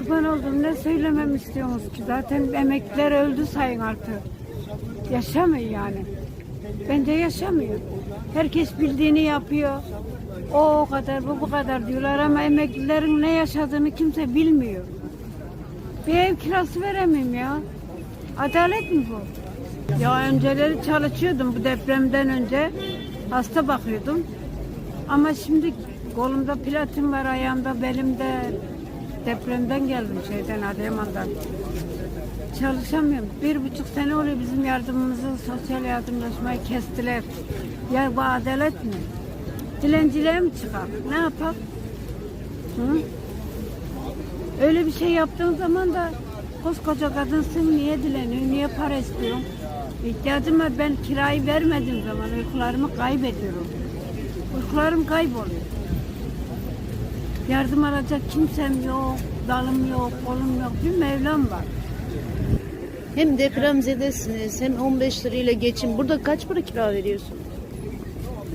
Kurban oldum ne söylemem istiyorsunuz ki zaten emekliler öldü sayın artık. Yaşamıyor yani. Bence yaşamıyor. Herkes bildiğini yapıyor. O o kadar bu bu kadar diyorlar ama emeklilerin ne yaşadığını kimse bilmiyor. Bir ev kirası veremeyim ya. Adalet mi bu? Ya önceleri çalışıyordum bu depremden önce. Hasta bakıyordum. Ama şimdi kolumda platin var, ayağımda, belimde. Depremden geldim şeyden Adıyaman'dan. Çalışamıyorum. Bir buçuk sene oluyor bizim yardımımızı, sosyal yardımlaşmayı kestiler. Ya bu adalet mi? Dilenciliğe mi çıkar? Ne yapar? Hı? Öyle bir şey yaptığın zaman da koskoca kadınsın niye dileniyorsun, niye para istiyorsun? İhtiyacım var ben kirayı vermediğim zaman uykularımı kaybediyorum. Uykularım kayboluyor. Yardım alacak kimsem yok, dalım yok, kolum yok. Bir Mevlam var. Hem depremzedesiniz hem 15 lirayla geçin. Burada kaç para kira veriyorsun?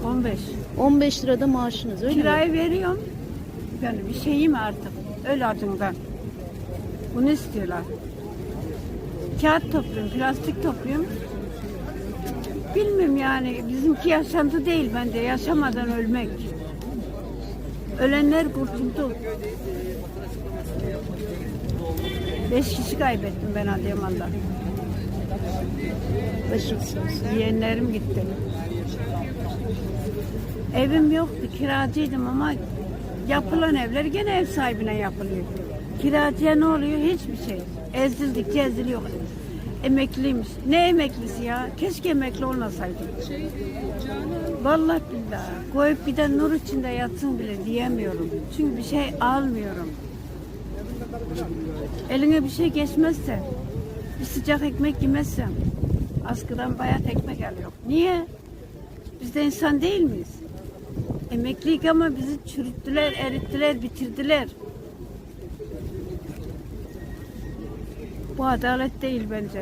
15. 15 lirada maaşınız öyle mi? Kirayı veriyorum. Yani bir şeyim artık. Öyle adından. Bunu istiyorlar. Kağıt topluyorum, plastik topluyorum. Bilmiyorum yani bizimki yaşantı değil bence yaşamadan ölmek. Ölenler kurtuldu. Beş kişi kaybettim ben Adıyaman'da. Başımsınız. Yeğenlerim gitti. Evim yoktu, kiracıydım ama yapılan evler gene ev sahibine yapılıyor. Kiracıya ne oluyor? Hiçbir şey. Ezildikçe eziliyor. Emekliymiş. Ne emeklisi ya? Keşke emekli olmasaydım. Vallahi billahi. Koyup bir de nur içinde yatsın bile diyemiyorum. Çünkü bir şey almıyorum. Eline bir şey geçmezse, bir sıcak ekmek yemezsen, askıdan bayat ekmek alıyor. Niye? Biz de insan değil miyiz? Emekliyik ama bizi çürüttüler, erittiler, bitirdiler. Bu adalet değil bence.